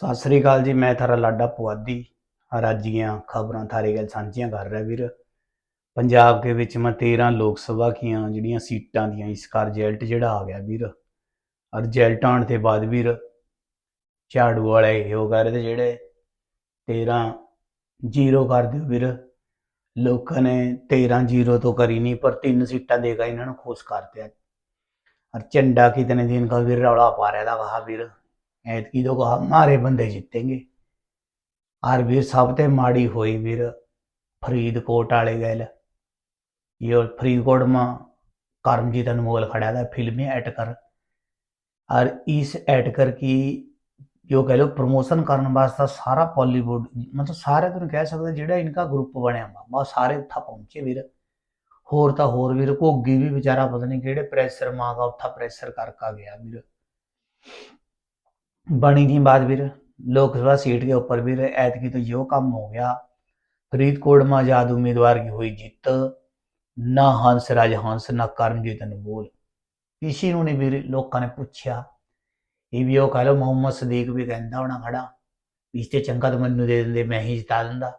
ਸਤਿ ਸ੍ਰੀ ਅਕਾਲ ਜੀ, ਮੈਂ ਥਾਰਾ ਲਾਡਾ ਪੁਆਦੀ ਰਾਜੀਆਂ ਖਬਰਾਂ ਥਾਰੇ ਗੱਲ ਸਾਂਝੀਆਂ ਕਰ ਰਿਹਾ ਵੀਰ। ਪੰਜਾਬ ਦੇ ਵਿੱਚ ਮੈਂ 13 ਲੋਕ ਸਭਾ ਕੀਆਂ, ਜਿਹੜੀਆਂ ਸੀਟਾਂ ਦੀਆਂ, ਇਸ ਕਰ ਰਿਜ਼ਲਟ ਜਿਹੜਾ ਆ ਗਿਆ ਵੀਰ। ਔਰ ਰਿਜ਼ਲਟ ਆਉਣ ਤੇ ਬਾਅਦ ਵੀਰ, ਝਾੜੂ ਵਾਲੇ ਹੋ ਗਏ ਰਹੇ ਜਿਹੜੇ 13 ਜ਼ੀਰੋ ਕਰ ਦਿਓ ਵੀਰ। ਲੋਕਾਂ ਨੇ 13 ਜ਼ੀਰੋ ਤੋਂ ਕਰੀ ਨਹੀਂ, ਪਰ ਤਿੰਨ ਸੀਟਾਂ ਦੇ ਗਏ ਇਹਨਾਂ ਨੂੰ ਖੁਸ਼ ਕਰਤੇ ਅੱਜ ਅਰ ਝੰਡਾ ਕਿਤਨੇ ਦਿਨ ਕਾ ਵੀਰ ਰੌਲਾ ਪਾ ਰਿਹਾ ਦਾ ਵਾਹ ਵੀਰ। तो कहा हमारे बंदे जीतेंगे और फिर सब ते माड़ी हुई फिर फरीदकोट वाले गए ये फरीदकोट में करमजीत अनमोल खड़ा था फिल्मी एटकर और इस एटकर की जो कह लो प्रमोशन करने वास्ते सारा बॉलीवुड मतलब सारे तुम कह सकते ਜਿਹੜਾ इनका ग्रुप ਬਣਿਆ ਵਾ ਬਸ ਸਾਰੇ ਉੱਥਾ ਪਹੁੰਚੇ ਵੀਰ ਹੋਰ ਤਾਂ ਹੋਰ ਵੀਰ ਘੋਗੀ ਵੀ ਵਿਚਾਰਾ ਪਤਾ ਨਹੀਂ ਕਿਹੜੇ ਪ੍ਰੈਸ਼ਰ ਮਾਗਾ ਉੱਥਾ ਪ੍ਰੈਸ਼ਰ ਕਰਕਾ ਗਿਆ ਵੀਰ बनी की बात वीर लोकसभा सीट के ऊपर वीर ऐतकी तो यो काम हो गया फरीदकोट में आजाद उम्मीदवार की हुई जीत ना हंस राज हंस ना करमजीत अनमोल किसी ਨੂੰ ਨਹੀਂ ਵੀਰ ਲੋਕਾਂ ਨੇ ਪੁੱਛਿਆ ਇਹ ਵੀ ਉਹ ਕਹ ਲੋ ਮੁਹੰਮਦ ਸਦੀਕ ਵੀ ਕਹਿੰਦਾ ਹੋਣਾ ਖੜਾ ਵੀ ਇਸ ਤੇ ਚੰਗਾ ਤਾਂ ਮੈਨੂੰ ਦੇ ਦਿੰਦੇ ਮੈਂ ਹੀ ਜਿਤਾ ਦਿੰਦਾ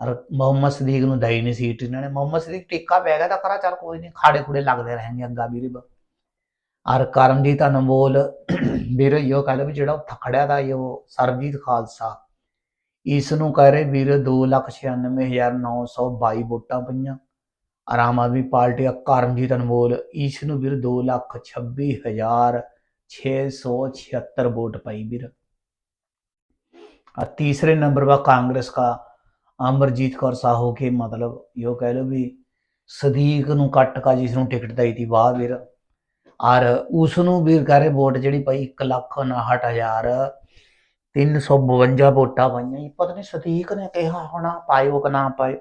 ਔਰ ਮੁਹੰਮਦ ਸਦੀਕ ਨੂੰ ਦਈ ਨਹੀਂ ਸੀਟ ਇਹਨਾਂ ਨੇ ਮੁਹੰਮਦ ਸਦੀਕ ਟਿੱਕਾ ਪੈ ਗਿਆ ਤਾਂ ਕਰਾ ਚੱਲ ਕੋਈ ਨਹੀਂ ਖਾੜੇ ਖੁੜੇ ਲੱਗਦੇ ਰਹਿਣਗੇ ਅੱਗਾ ਵੀਰ ਔਰ ਕਰਮਜੀਤ ਅਨਮੋਲ ਵੀਰ ਯੋ ਕਹਿ ਲਓ ਵੀ ਜਿਹੜਾ ਥਕੜਿਆ ਦਾ ਯੋ ਸਰਬਜੀਤ ਖਾਲਸਾ। ਇਸ ਨੂੰ ਕਹਿ ਰਹੇ ਵੀਰ 296922 ਵੋਟਾਂ ਪਈਆਂ। ਆਰਾਮ ਆਦਮੀ ਪਾਰਟੀ ਆ ਕਰਮਜੀਤ ਅਨਮੋਲ ਇਸ ਨੂੰ ਵੀਰ 226676 ਵੋਟ ਪਈ ਵੀਰ। ਆ ਤੀਸਰੇ ਨੰਬਰ ਵਾ ਕਾਂਗਰਸ ਦਾ, ਅਮਰਜੀਤ ਕੌਰ ਸਾਹੂ ਕੇ ਮਤਲਬ ਇਹੋ ਕਹਿ ਲੋ ਵੀ ਸਦੀਕ ਨੂੰ ਕੱਟ ਕਾ ਜਿਸ ਨੂੰ ਟਿਕਟ ਦਈ ਦੀ ਵਾਹ ਵੀਰ। ਔਰ ਉਸ ਨੂੰ ਵੀਰ ਕਰੇ ਵੋਟ ਜਿਹੜੀ ਪਈ 1 ਲੱਖ 59000 352 ਵੋਟਾਂ ਪਾਈਆਂ ਜੀ ਪਤਾ ਨਹੀਂ ਸਦੀਕ ਨੇ ਕਿਹਾ ਹੋਣਾ ਪਾਇਓ ਕਿ ਨਾ ਪਾਇਓ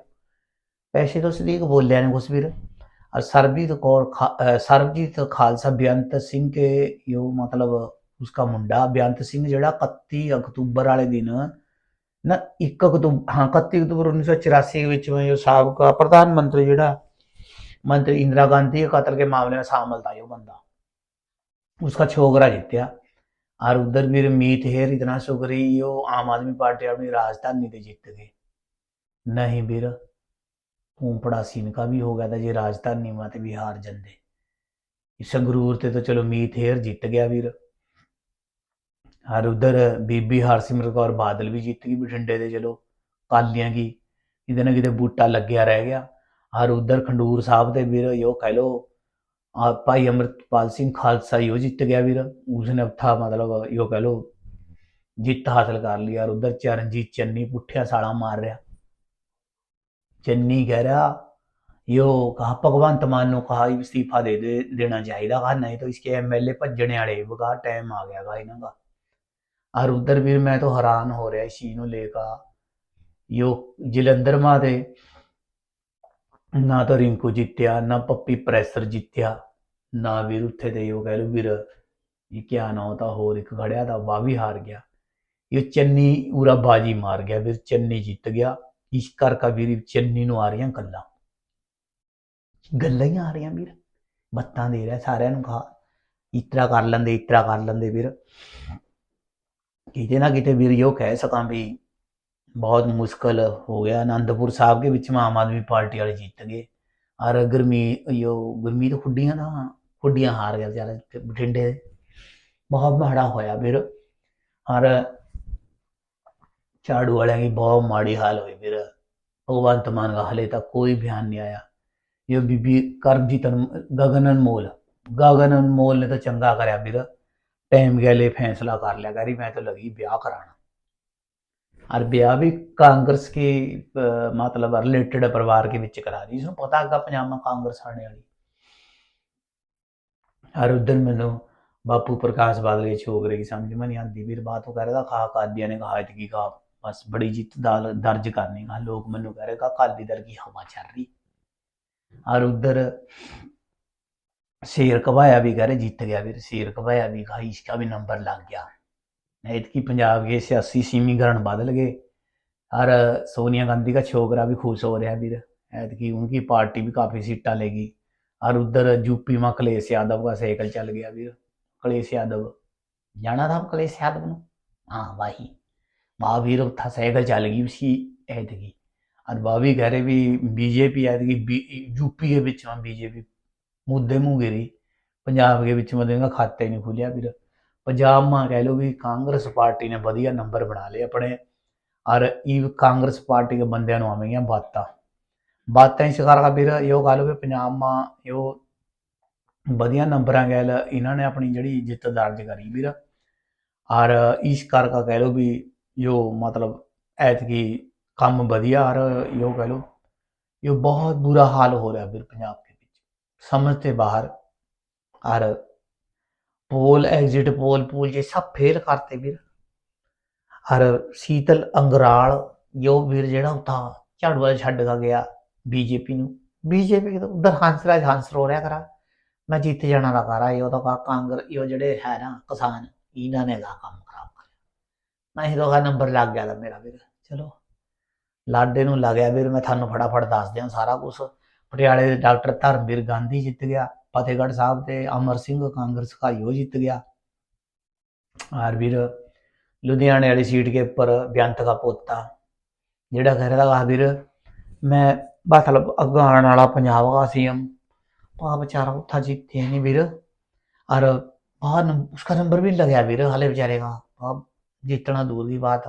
ਪੈਸੇ ਤਾਂ ਸਦੀਕ ਬੋਲਿਆ ਨੇ ਕੁਛ ਵੀਰ और सरबजीत कौर खा, अ, सरबजीत खालसा बेअंत सिंह के यो मतलब उसका मुंडा बेअंत सिंह ਜਿਹੜਾ 31 ਅਕਤੂਬਰ ਵਾਲੇ ਦਿਨ ਨਾ 1 ਅਕਤੂਬਰ ਹਾਂ 31 ਅਕਤੂਬਰ 1984 ਵਿੱਚ में जो साबका प्रधानमंत्री ਜਿਹੜਾ मंत्री इंदिरा गांधी के कत्ल के मामले में शामिल था यो बंदा उसका छोकरा जीत्या और उधर भी मीत हेर इतना शुक्री यो आम आदमी पार्टी अपनी राजधानी ते जीत गए नहीं ਵੀਰ ਫੂੰਪੜਾ ਸੀਨ का भी हो गया था जे राजधानी में ते बिहार जंदे ਸੰਗਰੂਰ ਤੇ ਤਾਂ ਚਲੋ ਮੀਤ ਹੇਰ ਜਿੱਤ ਗਿਆ ਵੀਰ ਔਰ ਉਧਰ ਬੀਬੀ ਹਰਸਿਮਰਤ ਕੌਰ ਬਾਦਲ ਵੀ ਜਿੱਤ ਗਈ ਬਠਿੰਡੇ ਦੇ ਚਲੋ ਕਾਲੀਆਂ ਕੀ ਕਿਤੇ ਨਾ ਕਿਤੇ ਬੂਟਾ ਲੱਗਿਆ ਰਹਿ ਗਿਆ ਔਰ ਉਧਰ ਖੰਡੂਰ ਸਾਹਿਬ ਦੇ ਵੀਰ ਯੋ ਕਹਿ ਲੋ ਆ ਭਾਈ ਅਮਰਤਪਾਲ ਸਿੰਘ ਖਾਲਸਾ ਯੋ ਜਿੱਤ ਗਿਆ ਵੀਰ ਉਸਨੇ ਅਥਾ ਮਤਲਬ ਯੋ ਕਹ ਲੋ ਜਿੱਤ ਹਾਸਲ ਕਰ ਲਈ ਯਾਰ ਉਧਰ ਚਰਨਜੀਤ ਚੰਨੀ ਪੁੱਠਿਆ ਸਾਲਾ ਮਾਰ ਰਿਹਾ चन्नी कह रहा यो कहा भगवंत मान ने कहा इस्तीफा दे, दे देना चाहिए कहा नहीं तो इसके एम एल ए भजने वाले कहा टाइम आ गया कहा इन्हों का और उधर भी मैं तो हैरान हो रहा इस चीज को लेकर यो जलंधर माते ਨਾ ਤਾਂ ਰਿੰਕੂ ਜਿੱਤਿਆ, ਨਾ ਪੱਪੀ ਪ੍ਰੈਸਰ ਜਿੱਤਿਆ, ਨਾ ਵੀਰ ਉੱਥੇ ਤੇ ਉਹ ਕਹਿ ਲੋ ਵੀਰ ਇਹ ਕਿਆ ਨਾ ਹੋਤਾ ਹੋਰ ਇੱਕ ਖੜਿਆ ਤਾਂ ਵਾ ਵੀ ਹਾਰ ਗਿਆ। ਇਹ ਚੰਨੀ ਪੂਰਾ ਬਾਜੀ ਮਾਰ ਗਿਆ ਵੀਰ ਚੰਨੀ ਜਿੱਤ ਗਿਆ। ਇਸ ਕਰਕੇ ਵੀਰ ਚੰਨੀ ਨੂੰ ਆ ਰਹੀਆਂ ਗੱਲਾਂ। ਗੱਲਾਂ ਹੀ ਆ ਰਹੀਆਂ ਵੀਰ। ਬੱਤਾਂ ਦੇ ਰਿਹਾ ਸਾਰਿਆਂ ਨੂੰ ਖਾ। ਇਤਰਾ ਕਰ ਲੈਂਦੇ ਇਤਰਾ ਕਰ ਲੈਂਦੇ ਵੀਰ। ਕਿਤੇ ਨਾ ਕਿਤੇ ਵੀਰ ਇਹੋ ਕਹਿ ਸਕਾਂ ਵੀ ਬਹੁਤ ਮੁਸ਼ਕਲ ਹੋ ਗਿਆ। ਆਨੰਦਪੁਰ ਸਾਹਿਬ ਦੇ ਵਿੱਚ ਆਮ ਆਦਮੀ ਪਾਰਟੀ ਵਾਲੇ ਜਿੱਤ ਗਏ। ਔਰ ਗਰਮੀ ਇਹੋ ਗੁਰਮੀਤ ਖੁੱਡੀਆਂ ਦਾ ਖੁੱਡੀਆਂ ਹਾਰ ਗਿਆ ਵਿਚਾਰਾ ਬਠਿੰਡੇ ਦੇ। ਬਹੁਤ ਮਾੜਾ ਹੋਇਆ ਫਿਰ। ਔਰ ਝਾੜੂ ਵਾਲਿਆਂ ਦੀ ਬਹੁਤ ਮਾੜੀ ਹਾਲ ਹੋਈ ਫਿਰ। ਭਗਵੰਤ ਮਾਨ ਦਾ ਹਲੇ ਤੱਕ ਕੋਈ ਬਿਆਨ ਨਹੀਂ ਆਇਆ। ਇਹ ਬੀਬੀ ਕਰਮਜੀਤ ਅਨਮ- ਗਗਨ ਅਨਮੋਲ ਗਗਨ ਅਨਮੋਲ ਨੇ ਤਾਂ ਚੰਗਾ ਕਰਿਆ ਵੀਰ ਟਾਈਮ ਗੈਲੇ ਫੈਸਲਾ ਕਰ ਲਿਆ। ਕਰੀ ਮੈਂ ਤਾਂ ਲਗੀ ਵਿਆਹ ਕਰਾਣਾ और ब्याह भी कांग्रेस के अ, मतलब रिलेटेड परिवार के ਵਿੱਚ ਕਰਾ ਰਹੀ ਇਸਨੂੰ ਪਤਾ ਹੈਗਾ ਪਜਾਮਾ ਕਾਂਗਰਸ ਆਣੇ ਵਾਲੀ ਔਰ ਉਧਰ ਮੈਨੂੰ ਬਾਪੂ ਪ੍ਰਕਾਸ਼ ਬਾਦਲ के छोकरे की समझ में नहीं आती ਵੀਰ ਬਾਤ ਉਹ ਕਰ ਰਿਹਾ ਖਾ ਕਾਦੀਆਂ ਨੇ ਕਹਾ ਕਿ ਕਹਾ ਬਸ ਬੜੀ ਜਿੱਤ ਦਾਲ ਦਰਜ ਕਰਨੀ ਕਹਾ ਲੋਕ ਮੈਨੂੰ ਕਹ ਰਹੇ ਕਹਾ ਕਾਲੀ ਦਰ की हवा चल रही और उधर शेर कबाया भी कह रहे जीत गया फिर शेर कबाया भी कहा इसका भी नंबर लग गया ऐतकी पंजाब के सियासी सीमीकरण बदल गए और सोनिया गांधी का छोकरा भी खुश हो रहा है वीर ऐतकी उनकी पार्टी भी काफ़ी सीटा लेगी और उधर यूपी में कलेश यादव का साइकिल चल गया वीर कलेश यादव जाना था कलेश यादव ने हाँ वही महावीर था साइकिल चल गई उसकी ऐतकी और भाभी कह रहे भी बीजेपी ऐतकी बी यूपी के बीच में बीजेपी मुद्दे मुँह गिरी पंजाब के बीच में खाते नहीं खुलिया फिर ਪੰਜਾਬ ਮਾ ਕਹਿ ਲੋ ਵੀ ਕਾਂਗਰਸ ਪਾਰਟੀ ਨੇ ਵਧੀਆ ਨੰਬਰ ਬਣਾ ਲਏ ਆਪਣੇ, ਔਰ ਇਹ ਕਾਂਗਰਸ ਪਾਰਟੀ ਦੇ ਬੰਦਿਆਂ ਨੂੰ ਆਵੇਂਗੀਆਂ ਬਾਤਾਂ। ਬਾਤਾਂ ਇਸ ਕਰਕੇ ਵੀਰ ਇਹੋ ਗੱਲ ਵੀ ਪੰਜਾਬ ਮਾ ਇਹੋ ਵਧੀਆ ਨੰਬਰਾਂ ਗੈਲ ਇਹਨਾਂ ਨੇ ਆਪਣੀ ਜਿਹੜੀ ਜਿੱਤ ਦਰਜ ਕਰੀ ਵੀਰ। ਔਰ ਇਸ ਕਰਕੇ ਕਹਿ ਲੋ ਵੀ ਜੋ ਮਤਲਬ ਐਤਕੀ ਕੰਮ ਵਧੀਆ, ਔਰ ਇਹੋ ਕਹਿ ਲੋ ਇਹ ਬਹੁਤ ਬੁਰਾ ਹਾਲ ਹੋ ਰਿਹਾ ਵੀਰ ਪੰਜਾਬ ਦੇ ਵਿੱਚ। ਸਮਝ ਤੇ ਬਾਹਰ, ਔਰ पोल एग्जिट पोल पूल ये सब फेल करते ਵੀਰ ਔਰ ਸੀਤਲ ਅੰਗਰਾਲ ਜੋ ਵੀਰ ਜਿਹੜਾ ਉਤਾ ਝਾੜੂ ਵਾਲਾ ਛੱਡ ਕੇ ਗਿਆ ਬੀਜੇਪੀ ਨੂੰ ਬੀਜੇਪੀ ਤੋਂ ਉਧਰ ਹੰਸਰਾਜ ਹੰਸ ਰੋ ਰਿਹਾ ਕਰਾ ਮੈਂ ਜਿੱਤ ਜਾਣਾ ਦਾ ਕਰਾ ਇਹ ਤਾਂ ਕਾ ਕਾਂਗਰ ਇਹ ਜਿਹੜੇ ਹੈ ਨਾ ਕਿਸਾਨ ਇਹਨਾਂ ਨੇ ਦਾ ਕੰਮ ਖਰਾਬ ਕਰਿਆ ਮੈਂ ਇਹ ਦੋਗਾ ਨੰਬਰ ਲੱਗ ਗਿਆ ਦਾ ਮੇਰਾ ਵੀਰ ਚਲੋ ਲਾਡੇ ਨੂੰ ਲੱਗਿਆ ਵੀਰ ਮੈਂ ਤੁਹਾਨੂੰ ਫਟਾਫਟ ਦੱਸ ਦਿਆਂ ਸਾਰਾ ਕੁਝ ਪਟਿਆਲੇ ਦੇ ਡਾਕਟਰ ਧਰਮਵੀਰ ਗਾਂਧੀ ਜਿੱਤ ਗਿਆ ਫਤਿਹਗੜ੍ਹ ਸਾਹਿਬ ਤੇ ਅਮਰ ਸਿੰਘ ਕਾਂਗਰਸ ਕਾਈਓ ਜਿੱਤ ਗਿਆ और ਵੀਰ ਲੁਧਿਆਣੇ ਵਾਲੀ ਸੀਟ ਕੇ ਉੱਪਰ ਬੇਅੰਤ ਦਾ ਪੋਤਾ ਜਿਹੜਾ ਕਹਿ ਰਿਹਾ ਵਾ ਵੀਰ ਮੈਂ ਮਤਲਬ ਅਗਾਣ ਵਾਲਾ ਪੰਜਾਬ ਦਾ ਸੀਐਮ ਪਾ ਵਿਚਾਰਾ ਉੱਥਾ ਜਿੱਤੇ ਨਹੀਂ ਵੀਰ और बाहर उसका नंबर भी नहीं लगा वीर हाले बेचारे का अब जीतना दूर की बात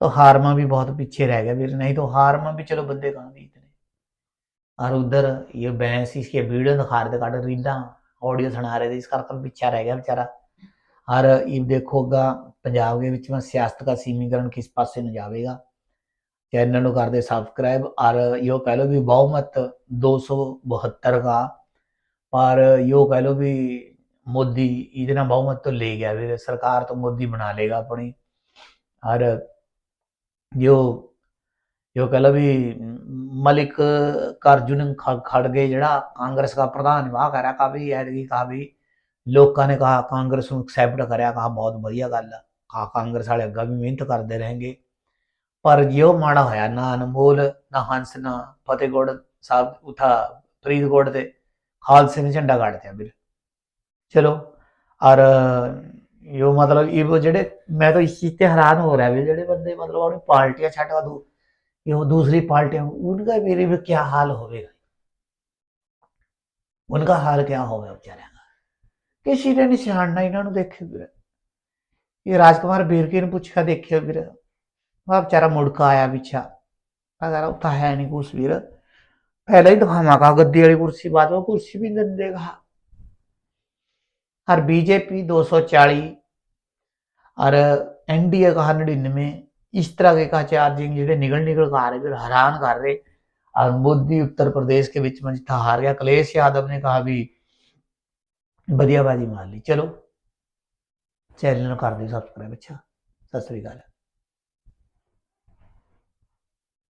तो हार में भी बहुत पीछे रह गया वीर नहीं तो हार में भी चलो बंदे कहाँ भी इतने और उधर ये भैंस इसके वीडियो दिखा रहे थे काट रीला ऑडियो सुना रहे थे इस करके पीछा रह गया बेचारा और ये देखोगा पंजाब के ਵਿੱਚ ਸਿਆਸਤ ਦਾ ਸੀਮੀਕਰਨ ਕਿਸ ਪਾਸੇ ਨੂੰ ਜਾਵੇਗਾ ਚੈਨਲ ਨੂੰ ਕਰਦੇ ਸਬਸਕ੍ਰਾਈਬ और यो कह लो भी बहुमत 272 का पर यो कह लो भी मोदी ਇਹਦੇ ਨਾਲ ਬਹੁਮਤ ਤੋਂ ਲੈ ਗਿਆ ਵੀ ਸਰਕਾਰ ਤੋਂ ਮੋਦੀ ਬਣਾ ਲੇਗਾ ਆਪਣੀ ਔਰ ਜੋ ਜੋ ਕਹ ਲਾ ਵੀ ਮਲਿਕ ਕਾਰਜੁਨ ਖੜਗੇ ਜਿਹੜਾ, ਕਾਂਗਰਸ ਦਾ ਪ੍ਰਧਾਨ ਵਾਹ ਕਰਿਆ ਕਾ ਵੀ ਐਰਗੀ ਕਾ ਵੀ ਲੋਕਾਂ ਨੇ ਕਹਾ, ਕਾਂਗਰਸ ਨੂੰ ਐਕਸੈਪਟ ਕਰਿਆ, ਕਹਾ ਬਹੁਤ ਵਧੀਆ ਗੱਲ ਆ। ਕਾਂਗਰਸ ਵਾਲੇ ਅੱਗਾ ਵੀ ਮਿਹਨਤ ਕਰਦੇ ਰਹਿਣਗੇ। ਪਰ ਜਿਉ ਮਾੜਾ ਹੋਇਆ, ਨਾ ਅਨਮੋਲ, ਨਾ ਹੰਸ, ਨਾ ਫਤਿਹਗੜ੍ਹ ਸਾਹਿਬ ਉਠਾ ਫਰੀਦਕੋਟ ਤੇ ਖਾਲਸੇ ਨੇ ਝੰਡਾ ਗਾੜ ਦਿਆ ਵੀਰ। ਚਲੋ, ਔਰ ਇਹ ਮਤਲਬ ਇਹ ਜਿਹੜੇ, ਮੈਂ ਤਾਂ ਇਸ ਚੀਜ਼ ਤੇ ਹੈਰਾਨ ਹੋ ਰਿਹਾ ਵੀ ਜਿਹੜੇ ਬੰਦੇ ਮਤਲਬ ਆਪਣੀ ਪਾਰਟੀਆਂ ਛੱਡ ਦੂ कि वो दूसरी पार्टियाँ उनका मेरे में क्या हाल होगा उनका ਹਾਲ ਕਿਆ ਹੋਵੇ ਵਿਚਾਰਿਆਂ ਦਾ? ਕਿਸੇ ਨੇ ਨਹੀਂ ਸਿਆਣਨਾ ਇਹਨਾਂ ਨੂੰ ਦੇਖਿਓ ਵੀਰੇ। ਇਹ ਰਾਜਕੁਮਾਰ ਬੀਰਕੀ ਨੂੰ ਪੁੱਛਿਆ ਦੇਖਿਓ ਵੀਰੇ। ਆ ਵਿਚਾਰਾ ਮੁੜਕਾ ਆਇਆ ਵਿਚਾ ਅਗਰ ਉਤਾ ਹੈ ਨਹੀਂ ਕੁਛ ਵੀਰ। ਪਹਿਲਾਂ ਹੀ ਦਿਖਾਵਾ ਕਾ ਗੱਦੀ ਵਾਲੀ ਕੁਰਸੀ ਬਾਅਦ ਵਿੱਚ ਕੁਰਸੀ ਵੀ ਨਹੀਂ ਦੇਗਾ और बीजेपी 240 और एनडीए का 99 इस तरह के का चार्जिंग ਜਿਹੜੇ ਨਿਕਲ ਨਿਕਲ ਕੇ ਆ ਰਹੇ ਫਿਰ ਹੈਰਾਨ ਕਰ ਰਹੇ और मोदी उत्तर प्रदेश के ਵਿੱਚ में जिथा हार गया अखिलेश यादव ने कहा भी ਵਧੀਆ ਬਾਜੀ ਮਾਰ ਲਈ ਚਲੋ ਚੈਨਲ ਨੂੰ ਕਰ ਦਿਓ ਸਬਸਕ੍ਰਾਈਬ ਅੱਛਾ ਸਤਿ ਸ੍ਰੀ ਅਕਾਲ